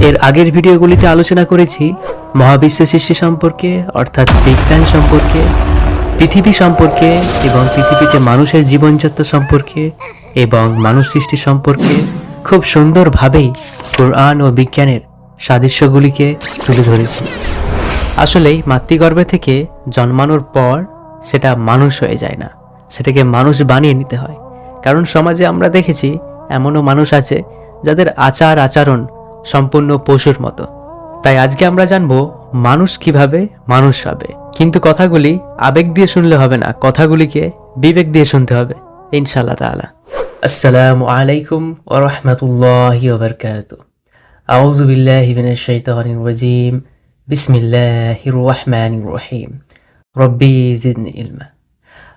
এর আগের ভিডিওগুলিতে আলোচনা করেছি মহাবিশ্ব সৃষ্টি সম্পর্কে, অর্থাৎ বিজ্ঞান সম্পর্কে, পৃথিবী সম্পর্কে এবং পৃথিবীতে মানুষের জীবনযাত্রা সম্পর্কে এবং মানুষ সৃষ্টি সম্পর্কে খুব সুন্দরভাবেই কোরআন ও বিজ্ঞানের সাদৃশ্যগুলিকে তুলে ধরেছি। আসলেই মাতৃগর্ভে থেকে জন্মানোর পর সেটা মানুষ হয়ে যায় না, সেটাকে মানুষ বানিয়ে নিতে হয়। কারণ সমাজে আমরা দেখেছি এমনও মানুষ আছে যাদের আচার আচরণ সম্পূর্ণ পশুর মতো। তাই আজকে আমরা জানব, মানুষ কীভাবে মানুষ হবে। কিন্তু কথাগুলি আবেগ দিয়ে শুনলে হবে না, কথাগুলিকে বিবেক দিয়ে শুনতে হবে। ইনশাআল্লাহ তাআলা। আসসালামু আলাইকুম ওয়া রাহমাতুল্লাহি ওয়া বারাকাতুহু। আউযু বিল্লাহি মিনাশ শাইতানির রাজিম। বিসমিল্লাহির রহমানির রহিম। রব্বি জিদনি ইলমা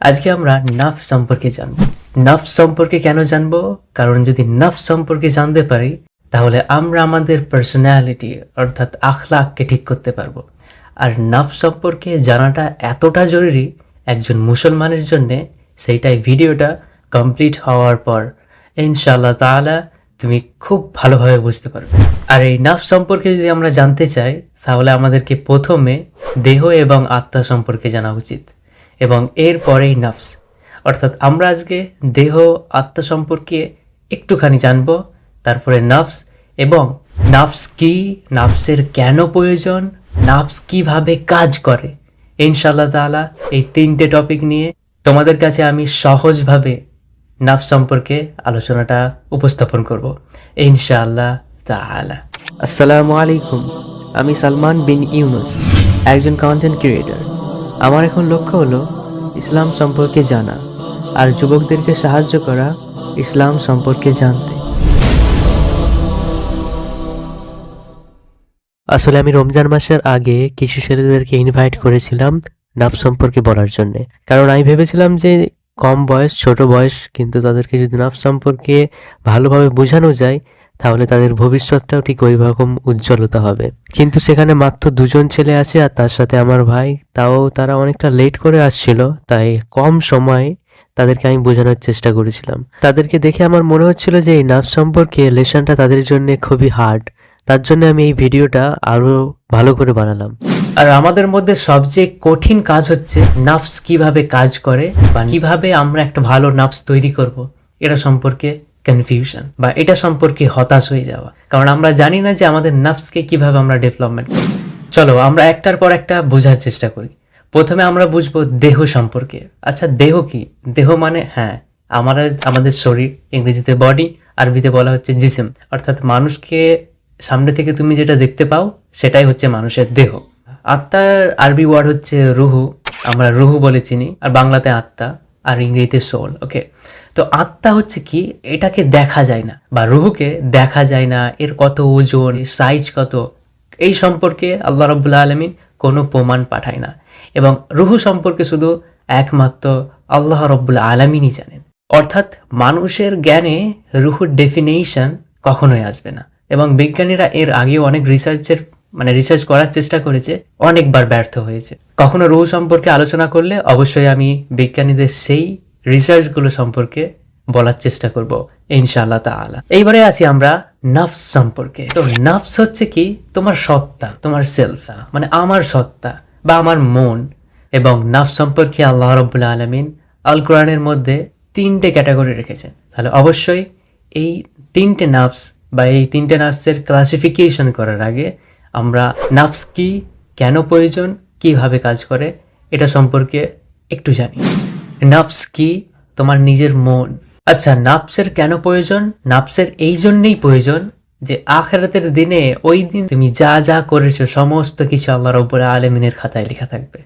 আজকে আমরা নাফ সম্পর্কে জানব। নাফ সম্পর্কে কেন জানব? কারণ যদি নাফ সম্পর্কে জানতে পারি তাহলে আমরা আমাদের পার্সোনালিটি অর্থাৎ আখলাককে ঠিক করতে পারব। আর নাফ সম্পর্কে জানাটা এতটা জরুরি একজন মুসলমানের জন্যে, সেইটাই ভিডিওটা কমপ্লিট হওয়ার পর। ইনশাআল্লাহ তাআলা তুমি খুব ভালোভাবে বুঝতে পারবে। আর এই নাফ সম্পর্কে যদি আমরা জানতে চাই, তাহলে আমাদেরকে প্রথমে দেহ এবং আত্মা সম্পর্কে জানা উচিত। এবং এর পরেই নাফস। অর্থাৎ আমরা আজকে দেহ, আত্মা সম্পর্কে একটুখানি জানব। তারপরে নাফস এবং নাফস কি, নাফসের কেন প্রয়োজন, নাফস কীভাবে কাজ করে? ইনশাআল্লাহ তাআলা এই তিনটে টপিক নিয়ে তোমাদের কাছে আমি সহজভাবে নাফ সম্পর্কে আলোচনাটা উপস্থাপন করব, ইনশাআল্লাহ তাআলা। আসসালামু আলাইকুম, আমি সালমান বিন ইউনুস, একজন কন্টেন্ট ক্রিয়েটর আমার এখন লক্ষ্য হলো ইসলাম সম্পর্কে জানা আর যুবকদেরকে সাহায্য করা ইসলাম সম্পর্কে জানতে। আসলে আমি রমজান মাসের আগে কিছু ছেলেদেরকে ইনভাইট করেছিলাম নাফ সম্পর্কে বলার জন্যে। কারণ আমি ভেবেছিলাম যে কম বয়স, ছোট বয়স, কিন্তু তাদেরকে যদি নাফ সম্পর্কে ভালোভাবে বোঝানো যায়, তাহলে তাদের ভবিষ্যৎটাও ঠিক ওই রকম উজ্জ্বলতা হবে। কিন্তু সেখানে মাত্র দুজন ছেলে আছে আর তার সাথে আমার ভাই, তাও তারা অনেকটা লেট করে আসছিল, তাই কম সময়ে তাদেরকে আমি বোঝানোর চেষ্টা করেছিলাম। তাদেরকে দেখে আমার মনে হচ্ছিল যে এই নাফ সম্পর্কে লেসনটা তাদের জন্য খুবই হার্ড তার জন্য আমি এই ভিডিওটা আরও ভালো করে বানালাম। আর আমাদের মধ্যে সবচেয়ে কঠিন কাজ হচ্ছে নাফস কীভাবে কাজ করে বা কীভাবে আমরা একটা ভালো নাফস তৈরি করব। এটা সম্পর্কে কনফিউশন বা এটা সম্পর্কে হতাশ হয়ে যাওয়া। কারণ আমরা জানি না যে আমাদের নাফসকে কীভাবে আমরা ডেভেলপমেন্ট করব। চলো আমরা একটার পর একটা বোঝার চেষ্টা করি। প্রথমে আমরা বুঝব দেহ সম্পর্কে। আচ্ছা দেহ কি? দেহ মানে হ্যাঁ আমরা আমাদের শরীর, ইংরেজিতে বডি আরবিতে বলা হচ্ছে জিসিম। অর্থাৎ মানুষকে সামনে থেকে তুমি যেটা দেখতে পাও, সেটাই হচ্ছে মানুষের দেহ। আত্মার আরবি ওয়ার্ড হচ্ছে রুহু, আমরা রুহু বলে চিনি, আর বাংলাতে আত্মা, আর ইংরেজিতে সোল ওকে তো আত্মা হচ্ছে কি? এটাকে দেখা যায় না, বা রুহুকে দেখা যায় না, এর কত ওজন সাইজ কত, এই সম্পর্কে আল্লাহ রব্বুল্লা আলমিন কোনো প্রমাণ পাঠায় না। এবং রুহু সম্পর্কে শুধু একমাত্র আল্লাহ রব্বুল্লা আলমিনই জানেন। অর্থাৎ মানুষের জ্ঞানে রুহুর ডেফিনেশন কখনোই আসবে না। এবং বিজ্ঞানীরা এর আগেও অনেক রিসার্চের মানে রিসার্চ করার চেষ্টা করেছে, অনেকবার ব্যর্থ হয়েছে। কখনো রুহ সম্পর্কে আলোচনা করলে অবশ্যই আমি বিজ্ঞানীদের সেই রিসার্চগুলো সম্পর্কে বলার চেষ্টা করব, ইনশাআল্লাহ তাআলা। এইবারে আসি আমরা নাফস সম্পর্কে। তো নাফস হচ্ছে কি? তোমার সত্তা, তোমার সেলফ মানে আমার সত্তা বা আমার মন এবং নাফস সম্পর্কে আল্লাহ রব্বুল্লা আলমিন আল কোরআনের মধ্যে তিনটে ক্যাটাগরি রেখেছেন। তাহলে অবশ্যই এই তিনটে নাফস বা এই তিনটে নাফসের ক্লাসিফিকেশন করার আগে আমরা নাফস কি, কেন প্রয়োজন, কীভাবে কাজ করে, এটা সম্পর্কে একটু জানি। নাফস কি, তোমার নিজের মন। আচ্ছা নাফসের কেন প্রয়োজন? নাফসের এই জন্যেই প্রয়োজন যে আখেরাতের দিনে ওই দিন তুমি যা যা করেছ, সমস্ত কিছু আল্লাহ রব্বুল আলমিনের খাতায় লেখা থাকবে।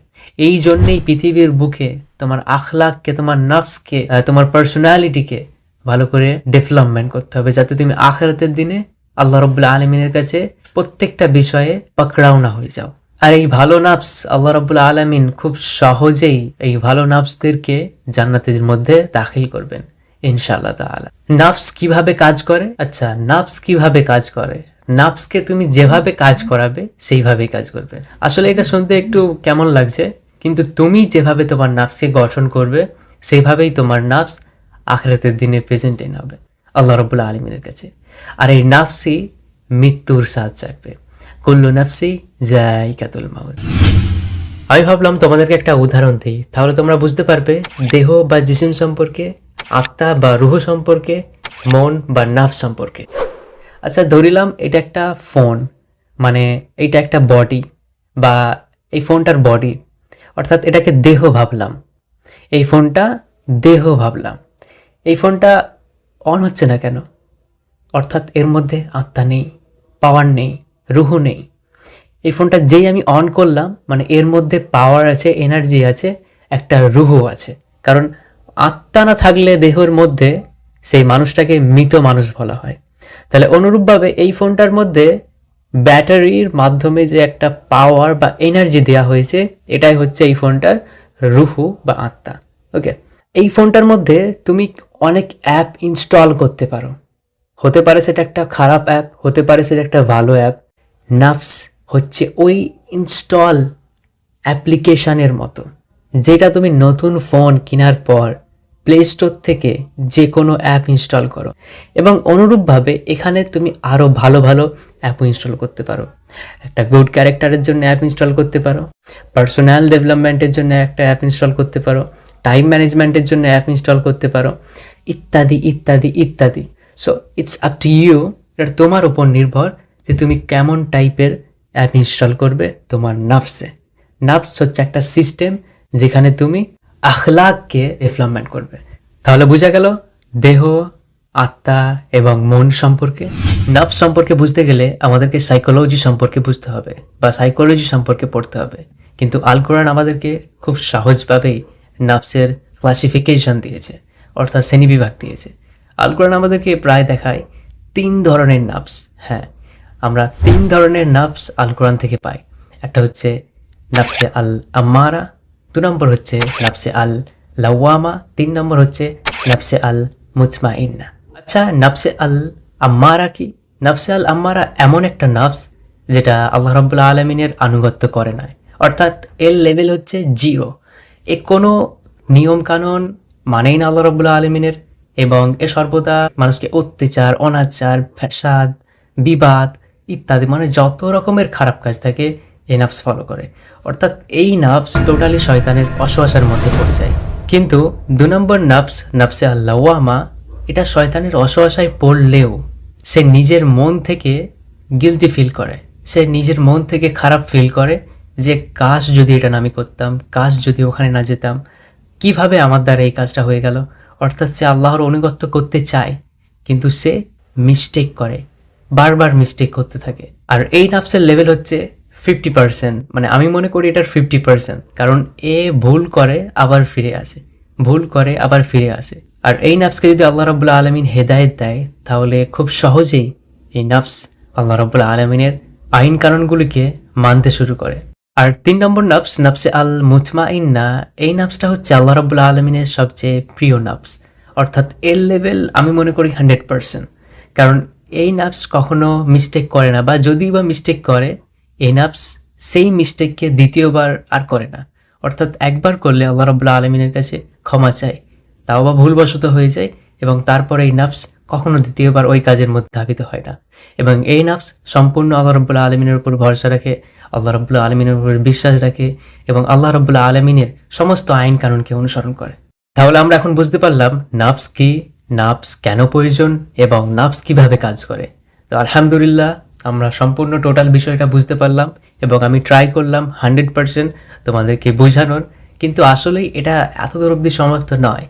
এই জন্যেই পৃথিবীর বুকে তোমার আখলাককে, তোমার নাফসকে তোমার পার্সোনালিটিকে ভালো করে ডেভেলপমেন্ট করতে হবে যাতে তুমি আখেরাতের দিনে আল্লাহ রব্বুল্লা আলমিনের কাছে প্রত্যেকটা বিষয়ে পাকড়াও না হয়ে যাও। আর এই ভালো নাফস আল্লাহ রব্বুল্লা আলমিন খুব সহজেই এই ভালো নাফসদেরকে জান্নাতের মধ্যে দাখিল করবেন, ইনশাআল্লাহ তাআলা। নাফস কীভাবে কাজ করে? আচ্ছা নাফস কীভাবে কাজ করে? নাফসকে তুমি যেভাবে কাজ করাবে, সেইভাবেই কাজ করবে। আসলে এটা শুনতে একটু কেমন লাগছে, কিন্তু তুমি যেভাবে তোমার নাফসকে গঠন করবে, সেইভাবেই তোমার নাফস আখরাতের দিনে প্রেজেন্টেন হবে আল্লাহ রব্বুল্লা আলমিনের কাছে। আর এই নাফসি মৃত্যুর স্বাদ চাকবে কুল্লু নাফসি জাইকাতুল মাউত। আমি ভাবলাম তোমাদেরকে একটা উদাহরণ দিই। তাহলে তোমরা বুঝতে পারবে, দেহ বা জিসিম সম্পর্কে, আত্মা বা রুহ সম্পর্কে, মন বা নাফ সম্পর্কে। আচ্ছা ধরিলাম এটা একটা ফোন মানে এটা একটা বডি বা এই ফোনটার বডি অর্থাৎ এটাকে দেহ ভাবলাম। এই ফোনটা দেহ ভাবলাম। এই ফোনটা অন হচ্ছে না কেন? অর্থাৎ এর মধ্যে আত্মা নেই পাওয়ার নেই, রুহু নেই। এই ফোনটা যেই আমি অন করলাম মানে এর মধ্যে পাওয়ার আছে এনার্জি আছে, একটা রুহু আছে। কারণ আত্মা না থাকলে দেহের মধ্যে সেই মানুষটাকে মৃত মানুষ বলা হয়। তাহলে অনুরূপভাবে এই ফোনটার মধ্যে ব্যাটারির মাধ্যমে যে একটা পাওয়ার বা এনার্জি দেওয়া হয়েছে, এটাই হচ্ছে এই ফোনটার রুহু বা আত্মা। ওকে এই ফোনটার মধ্যে তুমি অনেক অ্যাপ ইনস্টল করতে পারো। হতে পারে সেটা একটা খারাপ অ্যাপ, হতে পারে সেটা একটা ভালো অ্যাপ। নাফস হচ্ছে ওই ইনস্টল অ্যাপ্লিকেশানের মতো, যেটা তুমি নতুন ফোন কেনার পর প্লে স্টোর থেকে যে কোনো অ্যাপ ইনস্টল করো এবং অনুরূপভাবে এখানে তুমি আরও ভালো ভালো অ্যাপ ইনস্টল করতে পারো। একটা গুড ক্যারেক্টারের জন্য অ্যাপ ইনস্টল করতে পারো, পার্সোনাল ডেভেলপমেন্টের জন্য একটা অ্যাপ ইনস্টল করতে পারো টাইম ম্যানেজমেন্টের জন্য অ্যাপ ইনস্টল করতে পারো। ইত্যাদি ইত্যাদি ইত্যাদি। So it's up to you এটা তোমার উপর নির্ভর যে তুমি কেমন টাইপের অ্যাপ ইনস্টল করবে তোমার নাফসে নাফস হচ্ছে একটা সিস্টেম যেখানে তুমি আখলাককে ডেভেলপমেন্ট করবে। তাহলে বোঝা গেল দেহ, আত্মা এবং মন সম্পর্কে। নাফস সম্পর্কে বুঝতে গেলে আমাদেরকে সাইকোলজি সম্পর্কে বুঝতে হবে বা সাইকোলজি সম্পর্কে পড়তে হবে। কিন্তু আল কোরআন আমাদেরকে খুব সহজভাবেই নাফসের ক্লাসিফিকেশন দিয়েছে, অর্থাৎ শ্রেণীবিভাগ দিয়েছে। আল আমাদেরকে প্রায় দেখায় তিন ধরনের নাফস হ্যাঁ আমরা তিন ধরনের নাফস আল থেকে পাই। একটা হচ্ছে নাফসে আল আম্মারা, দু নম্বর হচ্ছে নাফসে আল লাওয়ামা, তিন নম্বর হচ্ছে নাফসে আল মুতমা ইন্না আচ্ছা নাফসে আল আম্মারা কি? নাফসে আল আম্মারা এমন একটা নাফস যেটা আল্লাহ রব্বুল্লা আলমিনের আনুগত্য করে না অর্থাৎ এর লেভেল হচ্ছে জিরো এ কোনো নিয়ম কানুন মানেই না আল্লাহ রব্বুল্লা আলমিনের, এবং এ সর্বদা মানুষকে অত্যাচার, অনাচার, ফ্যাসাদ, বিবাদ ইত্যাদি মানে যত রকমের খারাপ কাজ থাকে এই নাফস ফলো করে। অর্থাৎ এই নাফস টোটালি শয়তানের অসহাসার মধ্যে পড়ে যায়। কিন্তু দু নম্বর নাফস, নাফসে আল্লাওয়ামা এটা শয়তানের অসহাসায় পড়লেও সে নিজের মন থেকে গিলটি ফিল করে। সে নিজের মন থেকে খারাপ ফিল করে যে কাশ যদি এটা না আমি করতাম কাশ যদি ওখানে না যেতাম, কীভাবে আমার দ্বারা এই কাজটা হয়ে গেল? অর্থাৎ সে আল্লাহর অনুগত্য করতে চায়, কিন্তু সে মিস্টেক করে, বারবার মিস্টেক করতে থাকে। আর এই নাফসের লেভেল হচ্ছে ফিফটি পার্সেন্ট মানে আমি মনে করি এটার ফিফটি পার্সেন্ট কারণ এ ভুল করে আবার ফিরে আসে, ভুল করে আবার ফিরে আসে। আর এই নাফসকে যদি আল্লাহ রবুল্লা আলমিন হেদায়েত দেয়, তাহলে খুব সহজেই এই নাফস আল্লাহ রবুল্লা আলমিনের আইন কানুনগুলিকে মানতে শুরু করে। আর তিন নম্বর নাফস, নাফসে আল মুথমা ইন্না এই নাফসটা হচ্ছে আল্লাহ রবুল্লা আলমিনের সবচেয়ে প্রিয় নাফস। অর্থাৎ এর লেভেল আমি মনে করি হান্ড্রেড পার্সেন্ট কারণ এই নাফস কখনো মিস্টেক করে না, বা যদি বা মিস্টেক করে, এই নাফস সেই মিস্টেককে দ্বিতীয়বার আর করে না। অর্থাৎ একবার করলে আল্লাহ রবুল্লা আলমিনের কাছে ক্ষমা চায়, তাও বা ভুলবশত হয়ে যায়, এবং তারপরে এই নাফস কখনো দ্বিতীয়বার ওই কাজের মধ্যে ধাবিত হয় না। এবং এই নাফস সম্পূর্ণ আল্লাহ রব্বুল্লাহ আলমিনের উপর ভরসা রাখে আল্লাহ রব্বুল্লাহ আলমিনের উপর বিশ্বাস রাখে এবং আল্লাহ রব্বুল্লাহ আলমিনের সমস্ত আইন কানুনকে অনুসরণ করে। তাহলে আমরা এখন বুঝতে পারলাম নাফস কি, নাফস কেন প্রয়োজন এবং নাফস কীভাবে কাজ করে। তো আলহামদুলিল্লাহ, আমরা সম্পূর্ণ টোটাল বিষয়টা বুঝতে পারলাম এবং আমি ট্রাই করলাম হান্ড্রেড পার্সেন্ট তোমাদেরকে বোঝানোর। কিন্তু আসলেই এটা এত দূর অব্দি সমাপ্ত নয়।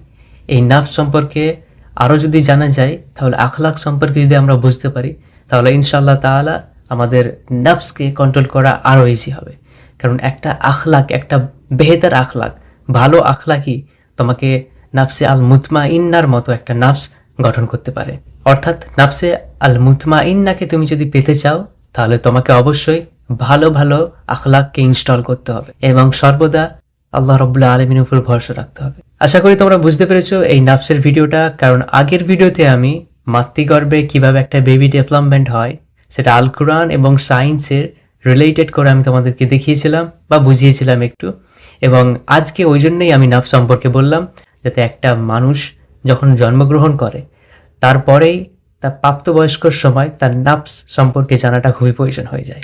এই নাফস সম্পর্কে আরও যদি জানা যায়, তাহলে আখলাক সম্পর্কে যদি আমরা বুঝতে পারি, তাহলে ইনশাল্লাহ তাআলা আমাদের নাফসকে কন্ট্রোল করা আরও ইজি হবে। কারণ একটা আখলাক, একটা বেহেতার আখলাক, ভালো আখলাকই তোমাকে নাফসে আল মুতমা ইন্নার মতো একটা নাফস গঠন করতে পারে। অর্থাৎ নাফসে আল মুতমা ইন্নাকে তুমি যদি পেতে চাও, তাহলে তোমাকে অবশ্যই ভালো ভালো আখলাককে ইনস্টল করতে হবে এবং সর্বদা আল্লাহ রব্বুল্লাহ আলমিনের উপর ভরসা রাখতে হবে। আশা করি তোমরা বুঝতে পেরেছ এই নাফসের ভিডিওটা, কারণ আগের ভিডিওতে আমি মাতৃগর্ভে কীভাবে একটা বেবি ডেভেলপমেন্ট হয় সেটা আল কোরআন এবং সায়েন্সের রিলেটেড করে আমি তোমাদেরকে দেখিয়েছিলাম বা বুঝিয়েছিলাম একটু। এবং আজকে ওই জন্যই আমি নাফ সম্পর্কে বললাম, যাতে একটা মানুষ যখন জন্মগ্রহণ করে, তারপরেই তার প্রাপ্তবয়স্কর সময় তার নাফস সম্পর্কে জানাটা খুবই প্রয়োজন হয়ে যায়।